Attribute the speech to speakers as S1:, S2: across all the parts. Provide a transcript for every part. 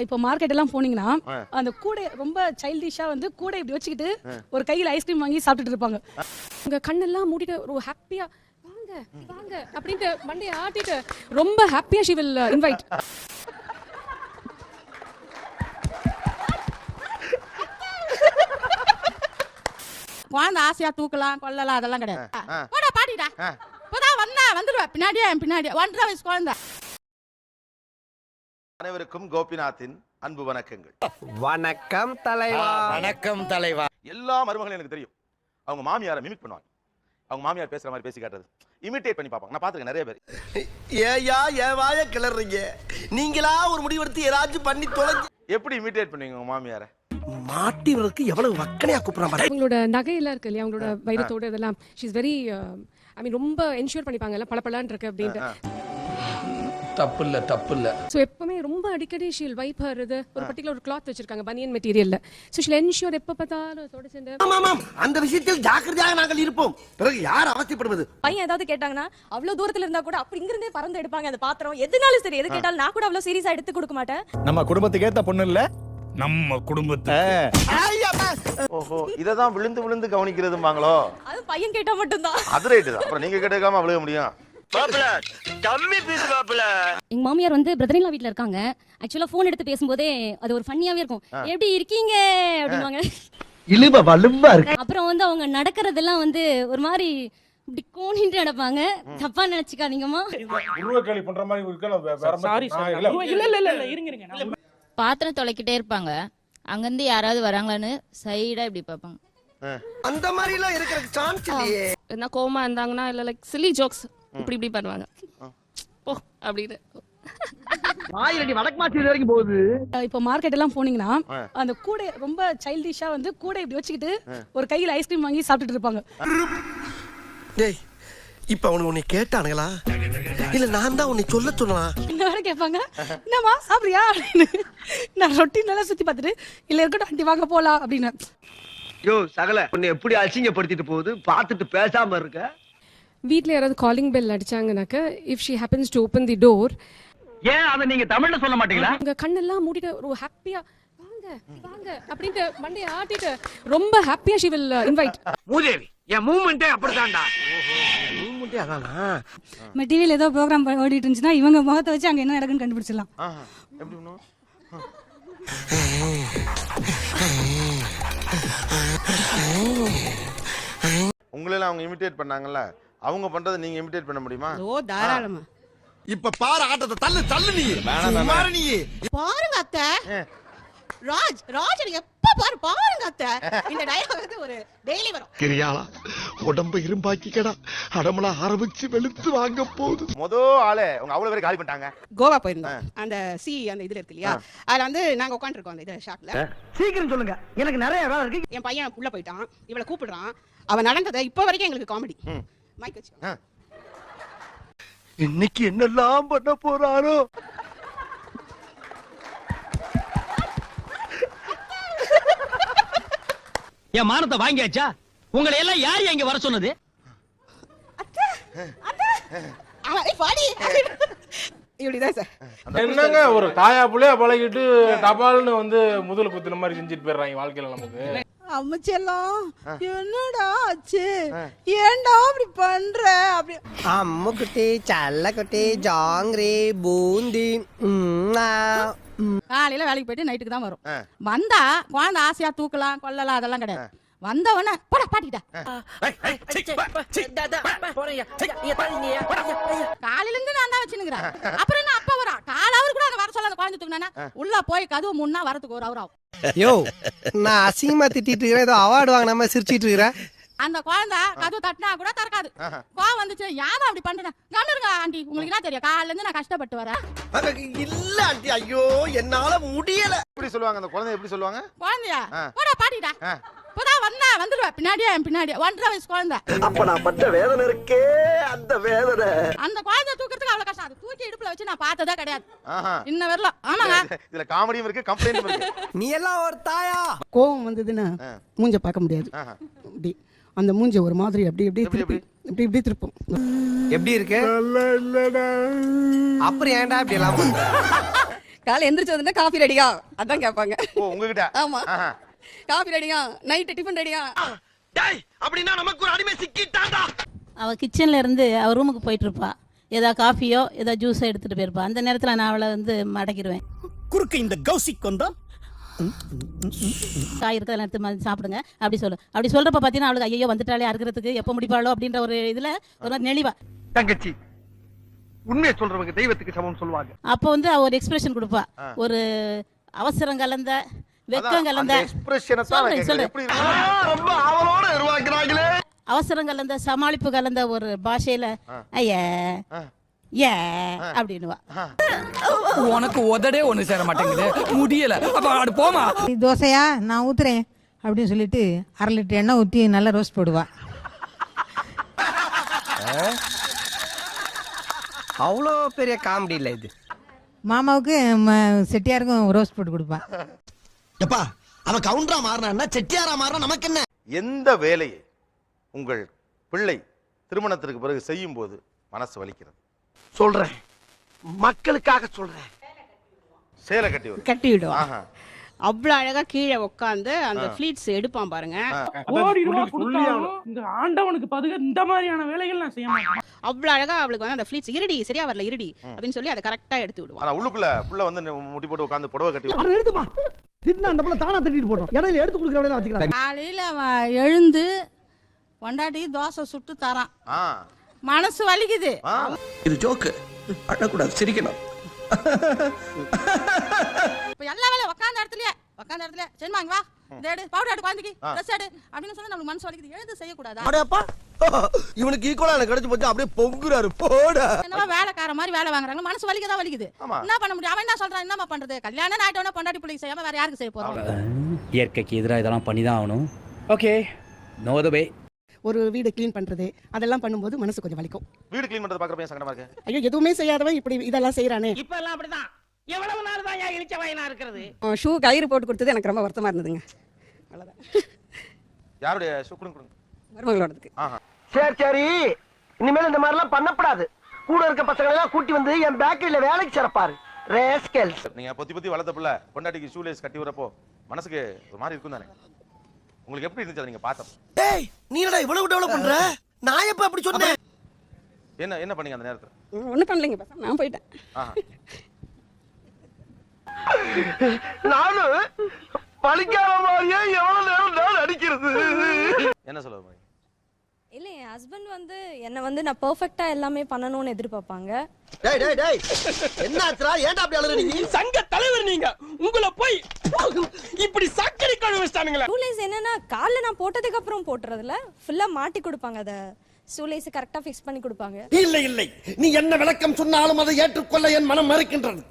S1: இப்போ மார்க்கெட் எல்லாம் போனீங்கன்னா. அந்த கூடை ரொம்ப சைல்டிஷா வந்து கூடை இப்படி வச்சுக்கிட்டு ஒரு கையில ஐஸ்கிரீம் வாங்கி சாப்பிட்டுட்டு இருப்பாங்க.
S2: உங்க கண்ணெல்லாம் மூடிட்டு ஒரு ஹாப்பியா வாங்க வாங்க அப்படின்ட்டு மண்டையை ஆட்டிட்டு ரொம்ப ஹாப்பியா ஷி வில் இன்வைட்
S3: குழந்தை ஆசையா தூக்கலாம் கொள்ளலாம் அதெல்லாம் கிடையாது. போடா பாட்டிடா.
S4: ஆ.
S3: இப்பதான் வந்தா வந்துடுவேன் பின்னாடியே பின்னாடியே. ஒன்றரை வயசு குழந்தை.
S4: அனைவருக்கும் கோபிநாத்தின் அன்பு வணக்கங்கள்.
S5: வணக்கம் தலைவா.
S6: வணக்கம் தலைவா.
S4: எல்லா மருமகளும் எனக்கு தெரியும். அவங்க மாமியாரை மிமிக் பண்ணுவாங்க. அவங்க மாமியார் பேசுற மாதிரி பேசி காட்டுறது. இமிட்டேட் பண்ணி பார்ப்பாங்க. நான் பார்த்துருக்கேன் நிறைய பேர்.
S5: ஏயா ஏன் வாய கிளறீங்க நீங்களா ஒரு முடிவெடுத்து ஏதாச்சும் பண்ணி தொலைஞ்சு
S4: எப்படி இமிட்டேட் பண்ணுவீங்க உங்க மாமியாரை?
S5: மாட்டினருக்கு எவ்வளவு வக்கனையா கூப்பிடுறான் பாரு.
S2: அவங்களோட நகையெல்லாம் இருக்கு இல்லையா? அவங்களோட வைரத்தோடு இதெல்லாம். She is very I mean ரொம்ப என்ஷூர் பண்ணிப்பாங்கல்ல? பளபளன்னு இருக்கு அப்படின்ட்டு.
S6: தப்பு இல்ல தப்பு இல்ல
S2: ஸோ எப்பவுமே ரொம்ப அடிக்கடி ஷீல் வைப் இது ஒரு பர்டிகுலர் ஒரு கிளாத் வச்சிருக்காங்க பனியன் மெட்டீரியல்ல ஸோ ஷீல் என்ஷூர் எப்போ பார்த்தாலும் தொடச்சு
S5: ஆமாம், ஆமாம். அந்த விஷயத்தில் ஜாக்கிரதையாக நாங்கள் இருப்போம். பிறகு யார் அவசியப்படுவது?
S7: பையன் ஏதாவது கேட்டாங்கன்னா அவ்வளவு தூரத்துல இருந்தா கூட அப்படி இங்கிருந்தே பறந்து எடுப்பாங்க அந்த பாத்திரம். எதுனாலும் சரி எது கேட்டாலும் நான் கூட அவ்வளவு சீரியஸா எடுத்து கொடுக்க மாட்டேன்.
S8: நம்ம குடும்பத்துக்கு ஏத்த பொண்ணு இல்ல?
S6: நம்ம குடும்பத்தை
S4: ஓஹோ இதை தான் விழுந்து விழுந்து கவனிக்கிறதுமாங்களோ
S7: அது பையன் கேட்டா மட்டும்தான்.
S4: அது ரைட்டு தான். அப்புறம் நீங்க கேட்டுக்காம விழுக முடியும்.
S9: எங்க மாமியார் வந்து பிரதரின்லா வீட்ல இருக்காங்க. ஆக்சுவலா ஃபோன் எடுத்து பேசும்போதே அது ஒரு ஃபன்னியாவே இருக்கும். எப்படி இருக்கீங்க? அப்படின்வாங்க
S5: இழுவ வலுவா இருக்கு.
S9: அப்புறம் வந்து அவங்க நடக்கிறதெல்லாம் வந்து ஒரு மாதிரி இப்படி கோணிட்டு நடப்பாங்க. தப்பா நினைச்சுக்காதீங்கம்மா.
S8: உருவக்கேலி பண்ற மாதிரி இருக்கு சாரி
S3: இல்ல. இல்ல இல்ல இருங்க இருங்க.
S10: பாத்திரம் தொலைக்கிட்டே இருப்பாங்க. அங்கிருந்து யாராவது வராங்களான்னு சைடா இப்படி பார்ப்பாங்க.
S5: அந்த மாதிரி எல்லாம் இருக்கிற சான்ஸ் இல்லையே
S2: என்ன கோவமா இருந்தாங்கன்னா இல்ல லைக் சில்லி ஜோக்ஸ் இப்படி இப்படி பண்ணுவாங்க. ஓ அப்படின்னு
S5: ஆயிரடி வடக்கு மாசி வரைக்கும் போகுது.
S1: இப்போ மார்க்கெட் எல்லாம் போனீங்கன்னா. அந்த கூடை ரொம்ப சைல்டிஷா வந்து கூடை இப்படி வச்சுக்கிட்டு ஒரு கையில ஐஸ்கிரீம் வாங்கி சாப்பிட்டுட்டு இருப்பாங்க.
S5: டேய் இப்ப அவனுக்கு உன்னை கேட்டானுங்களா? இல்ல நான் தான் உன்னை சொல்ல சொன்னா
S1: என்ன வேற கேட்பாங்க என்னம்மா சாப்பிடுறியா? அப்படின்னு. நான் ரொட்டீன் எல்லாம் சுத்தி பார்த்துட்டு இல்ல இருக்கட்டும் ஆண்டி வாங்க போலாம் அப்படின்னு.
S5: யோ சகல உன்னை எப்படி அசிங்கப்படுத்திட்டு போகுது? பார்த்துட்டு பேசாம இருக்க.
S2: வீட்ல யாராவது calling bell அடிச்சாங்கனாக்க if she happens to open the door
S5: ஏன் அதை நீங்க தமிழ்ல சொல்ல மாட்டீங்களா?
S2: உங்க கண்ணெல்லாம் மூடிட்டு ஒரு ஹாப்பியா வாங்க வாங்க அப்படின்ட்டு மண்டையை ஆட்டிட்டு ரொம்ப ஹாப்பியா ஷி வில் இன்வைட்
S5: மூதேவி என் மூமெண்டே அப்படித்தான்டா. மூமெண்டே அதானா?
S1: நம்ம ஏதோ ப்ரோக்ராம் ஓடிட்டு இருந்துச்சுன்னா இவங்க முகத்தை வச்சு அங்க என்ன நடக்குன்னு கண்டுபிடிச்சிடலாம்.
S4: எப்படி பண்ணுவோம் உங்களெல்லாம் அவங்க இமிட்டேட் பண்ணாங்கல்ல? அவங்க பண்றதை நீங்க இமிட்டேட் பண்ண முடியுமா?
S3: ஓ தாராளமா.
S5: இப்ப பாரு ஆட்டத்தை தள்ளு தள்ளு நீ. சும்மாரு நீ.
S3: பாருங்க அத்தை. ராஜ் ராஜ் எப்ப பாரு பாருங்க அத்தை. இந்த டயலாக் வந்து ஒரு டெய்லி வரும்.
S5: கிரியாளா உடம்ப இரும்பாக்கிக்கடா. அடமலா ஆரம்பிச்சு வெளுத்து வாங்க போகுது.
S4: மொத ஆளே அவங்க அவ்வளவு பேர் காலி பண்ணிட்டாங்க.
S3: கோவா போயிருந்தோம். அந்த சி அந்த இதுல இருக்கு இல்லையா? அதுல வந்து நாங்க உட்காந்துருக்கோம் அந்த இது ஷாட்ல
S5: சீக்கிரம் சொல்லுங்க. எனக்கு நிறைய வேலை இருக்கு.
S3: என் பையன் உள்ள போயிட்டான். இவளை கூப்பிடுறான். அவன் நடந்ததை இப்ப வரைக்கும் எங்களுக்கு காமெடி. மைக்.
S5: இன்னைக்கு என்னெல்லாம் பண்ண போறாரோ?
S6: என் மானத்தை வாங்கியாச்சா? உங்களை எல்லாம் யார் இங்க வர சொன்னது?
S3: அவன் "ஏய், பாடி இப்படிதான் சார்.
S8: என்னங்க ஒரு தாயா புள்ளையா பழகிட்டு டபால்னு வந்து முதல் குத்துன மாதிரி செஞ்சுட்டு போயிடுறாங்க வாழ்க்கையில நமக்கு.
S3: அம்மச்செல்லாம் என்னடா ஆச்சு? ஏன்டா அப்படி பண்ற? அப்படி.
S5: அம்முக்குட்டி சல்லக்குட்டி ஜாங்கிரி பூந்தி
S3: காலையில வேலைக்கு போயிட்டு நைட்டுக்கு தான் வரும். வந்தா குழந்தை ஆசையா தூக்கலாம் கொள்ளலாம் அதெல்லாம் கிடையாது. வந்தவன போடா பாட்டிக்கிட்ட. காலையில இருந்து நான் தான் வச்சுனுங்கிறேன் அப்புறம் என்ன அப்பா வரா? கால அவர் கூட வர சொல்லாத குழந்தை தூக்கினா உள்ள போய் கதவு முன்னா வரதுக்கு ஒரு அவர் ஆகும்
S5: யோ நான் அசிங்கமா திட்டிட்டு இருக்கிறேன். ஏதோ அவார்டு வாங்க நம்ம சிரிச்சிட்டு இருக்கிறேன்.
S3: அந்த குழந்தை கதவு தட்டினா கூட திறக்காது. கோவம் வந்துச்சு. யாரும் அப்படி பண்றேன் கவனிருங்க ஆண்டி. உங்களுக்கு என்ன தெரியும்? காலையில இருந்து நான் கஷ்டப்பட்டு வரேன்.
S5: இல்ல ஆண்டி. ஐயோ என்னால முடியல.
S4: எப்படி சொல்லுவாங்க? அந்த குழந்தை எப்படி சொல்லுவாங்க?
S3: குழந்தையா. போடா பாட்டிடா
S4: ஆ.
S3: இப்பதான் வந்தா வந்துடுவேன் பின்னாடியே என் பின்னாடியே. ஒன்றரை வயசு குழந்தை.
S5: அப்ப நான் பட்ட வேதனை இருக்கே அந்த வேதனை.
S3: அந்த குழந்தை தூக்கிறதுக்கு அவ்வளவு கஷ்டம். அது தூக்கி இடுப்புல வச்சு நான் பார்த்ததே கிடையாது. இன்ன வரலாம். ஆமாங்க.
S4: இதுல காமெடியும் இருக்கு கம்ப்ளைண்டும் இருக்கு.
S5: நீ எல்லாம் ஒரு தாயா?
S3: கோவம் வந்ததுன்னா. மூஞ்ச பார்க்க முடியாது. இப்படி அந்த மூஞ்ச ஒரு மாதிரி அப்படி
S4: எப்படி,
S3: திருப்பி இப்படி இப்படி திருப்பும்.
S5: எப்படி இருக்கு? அப்புறம் ஏன்டா இப்படி எல்லாம்
S7: காலை எந்திரிச்சு வந்து காஃபி ரெடியா அதான் கேட்பாங்க.
S4: ஓ உங்ககிட்ட?
S7: ஆமா. காஃபி ரெடியா நைட்டு டிஃபன் ரெடியா
S5: டேய் அப்படின்னா நமக்கு ஒரு அடிமை சிக்கிட்டாடா
S11: அவ கிச்சன்ல இருந்து அவ ரூமுக்கு போயிட்டு இருப்பா. ஏதா காஃபியோ ஏதோ ஜூஸோ எடுத்துட்டு போயிருப்பா. அந்த நேரத்துல நான் அவளை வந்து மடக்கிடுவேன்.
S5: குறுக்கு இந்த கௌசிக் வந்தா
S11: காய் இருக்கிறத எடுத்து ம- சாப்பிடுங்க. அப்படி சொல்லு. அப்படி சொல்றப்ப பாத்தீங்கன்னா அவளுக்கு ஐயோ வந்துட்டாலே அறுக்கிறதுக்கு எப்போ முடிப்பாளோ அப்படின்ற ஒரு இதுல ஒரு மாதிரி நெளிவா.
S5: தங்கச்சி உண்மையை சொல்றவங்க தெய்வத்துக்கு சமம் சொல்லுவாங்க.
S11: அப்போ வந்து அவ ஒரு எக்ஸ்பிரஷன் கொடுப்பா. ஒரு அவசரம் கலந்த வெக்கம் கலந்த.
S4: எக்ஸ்பிரஷனை
S11: அவசரம் கலந்த சமாளிப்பு கலந்த ஒரு பாஷையில ஐய. ஏ அப்படின்னுவா.
S12: உனக்கு உதடே ஒண்ணு சேர மாட்டேங்குது. முடியல. அப்ப அடு போமா?
S8: தோசையா? நான் ஊத்துறேன். அப்படின்னு சொல்லிட்டு அரை லிட்டர் எண்ணெய் ஊற்றி நல்லா ரோஸ்ட் போடுவா.
S5: அவ்வளோ பெரிய காமெடி இல்ல இது.
S8: மாமாவுக்கு செட்டியாருக்கும் ரோஸ்ட் போட்டு கொடுப்பா.
S5: எப்பா அவன் கவுண்டரா மாறினா செட்டியாரா மாறினா நமக்கு என்ன?
S4: எந்த வேலையை உங்கள் பிள்ளை திருமணத்திற்கு பிறகு செய்யும் போது மனசு வலிக்கிறது?
S5: சொல்றேன். மக்களுக்காக சொல்றேன்.
S4: சேலை கட்டி வரும்
S8: கட்டி விடுவா.
S4: ஆஹா.
S8: அவ்வளோ அழகா கீழே உட்காந்து அந்த ஃபிளீட்ஸ் எடுப்பான் பாருங்க.
S13: கோடி ரூபா கொடுத்தாலும் இந்த ஆண்டவனுக்கு பதுக இந்த மாதிரியான வேலைகள் நான் செய்ய மாட்டேன்.
S8: அவ்வளோ அழகா அவளுக்கு வந்து அந்த ஃபிளீட்ஸ் இருடி சரியா வரல இருடி அப்படின்னு சொல்லி அதை கரெக்டா எடுத்து விடுவான்.
S4: ஆனா உள்ளுக்குள்ள புள்ள வந்து முட்டி போட்டு உட்காந்து புடவை கட்டி.
S5: எடுத்துமா தின்னா அந்த புள்ள தானா தட்டிட்டு இடையில எடுத்து கொடுக்குற வேலையில வச்சுக்கலாம்
S11: காலையில அவன் எழுந்து பொண்டாட்டி தோசை சுட்டு தரான்.
S4: ஆ.
S11: மனசு வலிக்குது.
S5: இது ஜோக்கு. அழக்கூடாது சிரிக்கணும்.
S11: இப்ப எல்லா வேலையும் உட்காந்த இடத்துலயே உட்காந்த இடத்துல இங்க வா. எடு பவுடர் எடு குழந்தைக்கு. ட்ரெஸ் எடு அப்படின்னு சொன்னா நமக்கு மனசு வலிக்குது. எழுந்து செய்யக்கூடாதா?
S5: அடையப்பா இவனுக்கு ஈக்குவலா எனக்கு கிடைச்சு போச்சு அப்படியே பொங்குறாரு போடா.
S11: என்னவா வேலைக்கார மாதிரி வேலை வாங்குறாங்க. மனசு வலிக்கதான் வலிக்குது.
S4: ஆமா.
S11: என்ன பண்ண முடியும்? அவன் என்ன சொல்றான்? என்னமா பண்றது? கல்யாணம் ஆயிட்டவன பொண்டாட்டி பிள்ளைக்கு செய்யாம வேற யாருக்கு செய்ய போறோம்
S12: இயற்கைக்கு எதிராக இதெல்லாம் பண்ணி தான் ஆகணும். ஓகே நோ த வே
S8: ஒரு வீடு க்ளீன் பண்றது அதெல்லாம் பண்ணும்போது மனசு கொஞ்சம் வலிக்கும்.
S4: வீடு க்ளீன் பண்றது பாக்குறப்ப ஏன் சங்கடமா இருக்கு?
S8: ஐயோ எதுவுமே செய்யாதவன் இப்படி இதெல்லாம் செய்யறானே
S12: இப்ப எல்லாம் அப்படிதான். எவ்வளவு நாள் தான் ஏன் இழிச்ச வயனா இருக்கிறது?
S8: ஷூ கயிறு போட்டு கொடுத்தது எனக்கு ரொம்ப வருத்தமா இருந்ததுங்க. அவ்வளோதான்
S4: யாருடைய ஷூ கொடுங்க கொடுங்க.
S8: மருமகளோடதுக்கு.
S4: ஆஹா.
S5: சரி சரி. இனிமேல் இந்த மாதிரி எல்லாம் பண்ணப்படாது. கூட இருக்க பசங்களை எல்லாம் கூட்டி வந்து என் பேக்கரியில வேலைக்கு சிறப்பாரு ரேஸ்கெல்ஸ்
S4: நீங்க பொத்தி பொத்தி வளர்த்த பிள்ளை பொண்டாட்டிக்கு ஷூ லேஸ் கட்டி வரப்போ மனசுக்கு ஒரு மாதிரி இருக்கும் தானே உங்களுக்கு எப்படி இருந்துச்சு அதை நீங்க பார்த்தப்ப?
S5: டேய் நீ என்னடா இவ்வளவு டெவலப் பண்ற? நான் எப்ப அப்படி சொன்னேன்?
S4: என்ன என்ன பண்ணீங்க அந்த நேரத்துல?
S8: ஒன்றும் பண்ணலைங்க பேசாம நான் போயிட்டேன்.
S5: நானும் பழிக்காத மாதிரியே எவ்வளவு நேரம் நான் அடிக்கிறது
S4: என்ன சொல்ல?
S7: இல்ல என் ஹஸ்பண்ட் வந்து என்ன வந்து நான் பெர்ஃபெக்ட்டா எல்லாமே பண்ணணும்னு எதிர்பார்ப்பாங்க.
S5: டேய் டேய் டேய். என்ன ஆச்சுடா ஏன்டா அப்படி நீ?
S12: சங்க தலைவர் நீங்க. உங்களை வச்சிட்டானுங்களே
S7: ஷூலேஸ் என்னன்னா கால்ல நான் போட்டதுக்கு அப்புறம் போட்டுறதுல ஃபுல்லா மாட்டி கொடுப்பாங்க அத. ஷூலேஸ் கரெக்டா ஃபிக்ஸ் பண்ணி கொடுப்பாங்க.
S5: இல்லை இல்லை. நீ என்ன விளக்கம் சொன்னாலும் அதை ஏற்றுக்கொள்ள என் மனம் மறுக்கின்றது.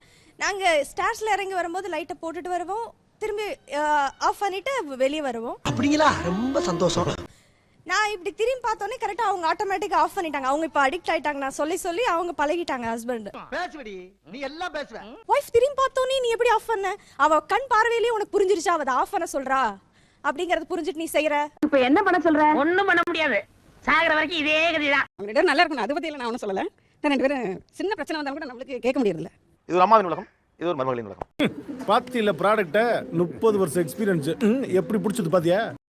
S7: நாங்க ஸ்டார்ஸ்ல இறங்கி வரும்போது லைட்டை போட்டுட்டு வருவோம். திரும்பி ஆஃப் பண்ணிட்டு வெளியே வருவோம்.
S5: அப்படிங்களா? ரொம்ப சந்தோஷம்.
S7: நான் இப்படி திரும்பி பார்த்தோன்னே கரெக்டா அவங்க ஆட்டோமேட்டிக்கா ஆஃப் பண்ணிட்டாங்க. அவங்க இப்ப அடிக்ட் ஆயிட்டாங்க. நான் சொல்லி சொல்லி அவங்க பழகிட்டாங்க ஹஸ்பண்ட்
S5: பேசுவடி. நீ எல்லாம் பேசுவ.
S7: ஒய்ஃப் திரும்பி பார்த்தோன்னே நீ எப்படி ஆஃப் பண்ண? அவ கண் பார்வையிலேயே உனக்கு புரிஞ்சிருச்சா? அவ ஆஃப் பண்ண சொல்றா? அப்படிங்கறது புரிஞ்சுட்டு நீ செய்யற.
S14: இப்ப என்ன பண்ண சொல்ற?
S12: ஒண்ணும் பண்ண முடியாது. சாகிற வரைக்கும் இதே கதிதான்.
S8: அவங்க ரெண்டு நல்லா இருக்கணும் அதை பத்தி நான் ஒன்றும் சொல்லலை. நான் ரெண்டு பேரும் சின்ன பிரச்சனை வந்தாலும் கூட நம்மளுக்கு கேட்க முடியறதில்ல.
S4: இது ஒரு அம்மாவின் உலகம். இது ஒரு மருமகளின் உலகம்.
S13: பாத்தியில ப்ராடக்ட்ட முப்பது வருஷம் எக்ஸ்பீரியன்ஸ் எப்படி பிடிச்சது பாத்தியா?